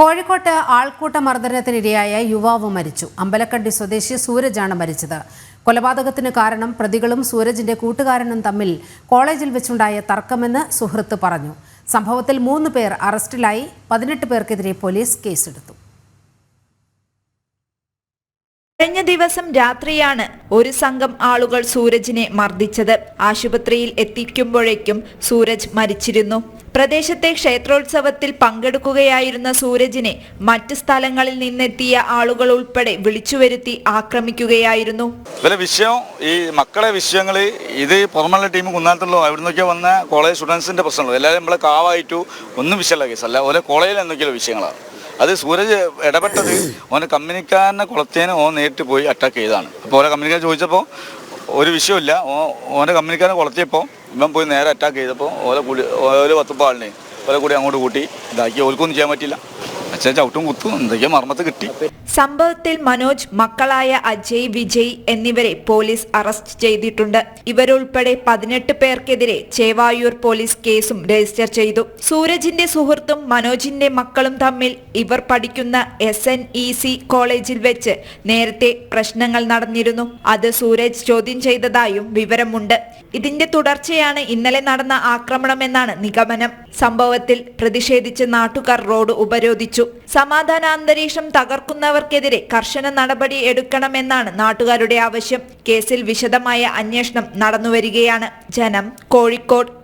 കോഴിക്കോട്ട് ആൾക്കൂട്ട മർദ്ദനത്തിനിരയായ യുവാവ് മരിച്ചു. അമ്പലക്കണ്ടി സ്വദേശി സൂരജാണ് മരിച്ചത്. കൊലപാതകത്തിന് കാരണം പ്രതികളും സൂരജിന്റെ കൂട്ടുകാരനും തമ്മിൽ കോളേജിൽ വെച്ചുണ്ടായ തർക്കമെന്ന് സുഹൃത്ത് പറഞ്ഞു. സംഭവത്തിൽ മൂന്ന് പേർ അറസ്റ്റിലായി. പതിനെട്ട് പേർക്കെതിരെ പോലീസ് കേസെടുത്തു. കഴിഞ്ഞ ദിവസം രാത്രിയാണ് ഒരു സംഘം ആളുകൾ സൂരജിനെ മർദ്ദിച്ചത്. ആശുപത്രിയിൽ എത്തിക്കുമ്പോഴേക്കും സൂരജ് മരിച്ചിരുന്നു. പ്രദേശത്തെ ക്ഷേത്രോത്സവത്തിൽ പങ്കെടുക്കുകയായിരുന്ന സൂരജിനെ മറ്റ് സ്ഥലങ്ങളിൽ നിന്നെത്തിയ ആളുകൾ ഉൾപ്പെടെ വിളിച്ചുവരുത്തി ആക്രമിക്കുകയായിരുന്നു. വിഷയം ഈ മക്കളെ വിഷയങ്ങൾ ഇത് പുറമുള്ള ടീം കുന്നാലത്തുള്ളൂ അവിടെ നിന്നൊക്കെ വന്ന കോളേജ് സ്റ്റുഡൻസിന്റെ പ്രശ്നമുള്ളൂ എല്ലാവരും നമ്മളെ കാവായിട്ടു ഒന്നും വിഷയമല്ല കേസല്ല ഓരോ കോളേജിൽ എന്തൊക്കെയുള്ള വിഷയങ്ങളാണ് അത് സൂരജ് ഇടപെട്ടത് ഓനെ കമ്പനിക്കാരനെ കുളത്തേനെ ഓൻ നേരിട്ട് പോയി അറ്റാക്ക് ചെയ്തതാണ്. അപ്പോൾ ഓരോ കമ്പനിക്കാരൻ ചോദിച്ചപ്പോൾ ഒരു വിഷയമില്ല ഓ ഓന്റെ കമ്പനിക്കാരനെ കുളത്തിയപ്പോൾ ഇവൻ പോയി നേരെ അറ്റാക്ക് ചെയ്തപ്പോൾ ഓരോ കൂടി ഓരോ പത്തുപ്പ ആളിനെ ഓരോ കൂടി അങ്ങോട്ട് കൂട്ടി ഇതാക്കി. ഓൽക്കൊന്നും ചെയ്യാൻ പറ്റില്ല കിട്ടി. സംഭവത്തിൽ മനോജ് മക്കളായ അജയ് വിജയ് എന്നിവരെ പോലീസ് അറസ്റ്റ് ചെയ്തിട്ടുണ്ട്. ഇവരുൾപ്പെടെ പതിനെട്ട് പേർക്കെതിരെ ചേവായൂർ പോലീസ് കേസും രജിസ്റ്റർ ചെയ്തു. സൂരജിന്റെ സുഹൃത്തും മനോജിന്റെ മക്കളും തമ്മിൽ ഇവർ പഠിക്കുന്ന എസ് എൻ ഇ സി കോളേജിൽ വെച്ച് നേരത്തെ പ്രശ്നങ്ങൾ നടന്നിരുന്നു. അത് സൂരജ് ചോദ്യം ചെയ്തതായും വിവരമുണ്ട്. ഇതിന്റെ തുടർച്ചയാണ് ഇന്നലെ നടന്ന ആക്രമണമെന്നാണ് നിഗമനം. സംഭവത്തിൽ പ്രതിഷേധിച്ച് നാട്ടുകാർ റോഡ് ഉപരോധിച്ചു. സമാധാന അന്തരീക്ഷം തകർക്കുന്നവർക്കെതിരെ കർശന നടപടി എടുക്കണമെന്നാണ് നാട്ടുകാരുടെ ആവശ്യം. കേസിൽ വിശദമായ അന്വേഷണം നടന്നുവരികയാണ്. ജനം കോഴിക്കോട്.